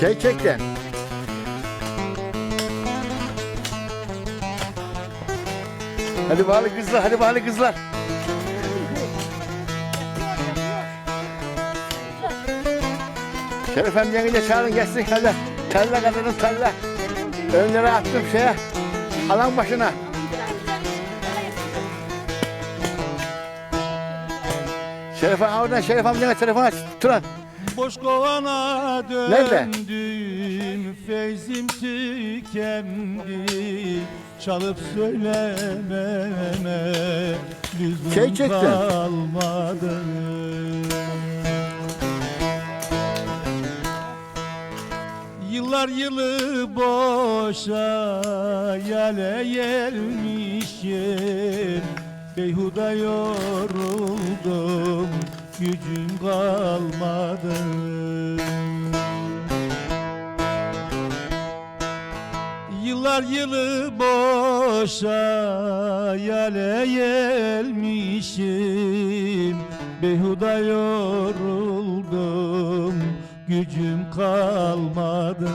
Çektin. Hadi bağlı kızlar, hadi bağlı kızlar. Şeref amcanı da çağırın gelsin hadi. Tella kadının tella. Önlere attım şeye. Alan başına. Amca oradan Şeref amcana telefon aç. Turan. Boş kovana döndüm Feyzim tükendi. Çalıp söylememe Lüzum Şey kalmadı. Yıllar yılı boşa yale gelmişim Beyhuda yoruldum gücüm kalmadı. Yıllar yılı boşa yale gelmişim. Beyhuda yoruldum gücüm kalmadı